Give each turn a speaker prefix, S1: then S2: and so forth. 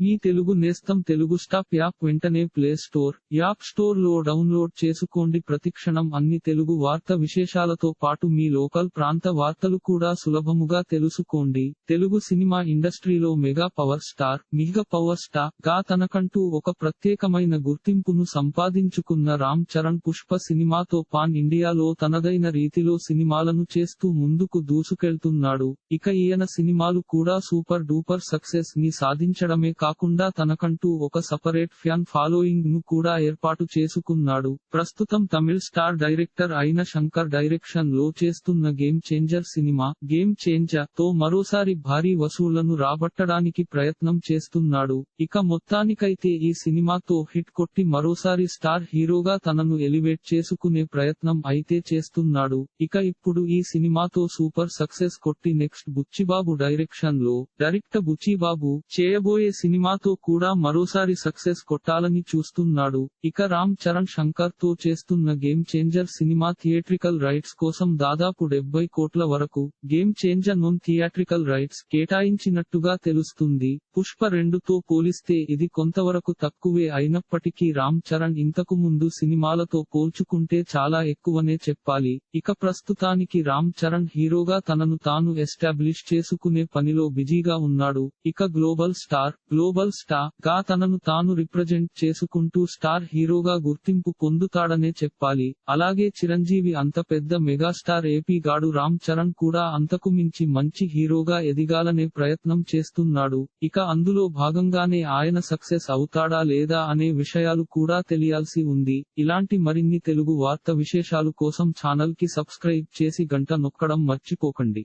S1: మీ తెలుగు నేస్తం Telugu stop app వెంటనే play store app స్టోర్లో డౌన్లోడ్ చేసుకోండి. ప్రతిక్షణం అన్ని తెలుగు వార్త విశేషాలతో పాటు మీ లోకల్ ప్రాంత వార్తలు కూడా సులభముగా తెలుసుకోండి. తెలుగు సినిమా ఇండస్ట్రీలో mega power star mega power స్టార్గా తనకంటూ ఒక ప్రత్యేకమైన గుర్తింపును సంపాదించుకున్న రామ్ చరణ్ పుష్ప సినిమాతో పాన్ ఇండియాలో తనదైన రీతిలో సినిమాలను చేస్తూ ముందుకు దూసుకెళ్తున్నాడు. ఇక ఈయన సినిమాలు కూడా సూపర్ డూపర్ సక్సెస్ని సాధించడమే కాదు కాకుండా తనకంటూ ఒక సపరేట్ ఫ్యాన్ ఫాలోయింగ్ను కూడా ఏర్పాటు చేసుకున్నాడు. ప్రస్తుతం తమిళ్ స్టార్ డైరెక్టర్ అయిన శంకర్ డైరెక్షన్లో చేస్తున్న గేమ్ చేంజర్ సినిమా గేమ్ చేంజర్తో మరోసారి భారీ వసూళ్ళను రాబట్టడానికి ప్రయత్నం చేస్తున్నాడు. ఇక మొత్తానికైతే ఈ సినిమాతో హిట్ కొట్టి మరోసారి స్టార్ హీరోగా తనను ఎలివేట్ చేసుకునే ప్రయత్నం అయితే చేస్తున్నాడు. ఇక ఇప్పుడు ఈ సినిమాతో సూపర్ సక్సెస్ కొట్టి నెక్స్ట్ బుచ్చిబాబు డైరెక్షన్లో డైరెక్టర్ బుచ్చిబాబు చేయబోయే సినిమా సినిమాతో కూడా మరోసారి సక్సెస్ కొట్టాలని చూస్తున్నాడు. ఇక రామ్ చరణ్ శంకర్తో చేస్తున్న game changer cinema theatrical rights కోసం దాదాపు డెబ్బై కోట్ల వరకు game changer non theatrical rights కేటాయించినట్టుగా తెలుస్తుంది. పుష్ప రెండుతో పోలిస్తే ఇది కొంతవరకు తక్కువే అయినప్పటికీ రామ్ చరణ్ ఇంతకు ముందు సినిమాలతో పోల్చుకుంటే చాలా ఎక్కువనే చెప్పాలి. ఇక ప్రస్తుతానికి రామ్ చరణ్ హీరోగా తనను తాను ఎస్టాబ్లిష్ చేసుకునే పనిలో బిజీగా ఉన్నాడు. ఇక గ్లోబల్ స్టార్ గ్లోబల్ స్టార్గా తనను తాను రిప్రజెంట్ చేసుకుంటూ స్టార్ హీరోగా గుర్తింపు పొందుతాడనే చెప్పాలి. అలాగే చిరంజీవి అంత పెద్ద మెగాస్టార్ ఏపీ గాడు రామ్ చరణ్ కూడా అంతకు మించి మంచి హీరోగా ఎదిగాలనే ప్రయత్నం చేస్తున్నాడు. ఇక అందులో భాగంగానే ఆయన సక్సెస్ అవుతాడా లేదా అనే విషయాలు కూడా తెలియాల్సి ఉంది. ఇలాంటి మరిన్ని తెలుగు వార్త విశేషాలు కోసం ఛానల్కి సబ్స్క్రైబ్ చేసి గంట నొక్కడం మర్చిపోకండి.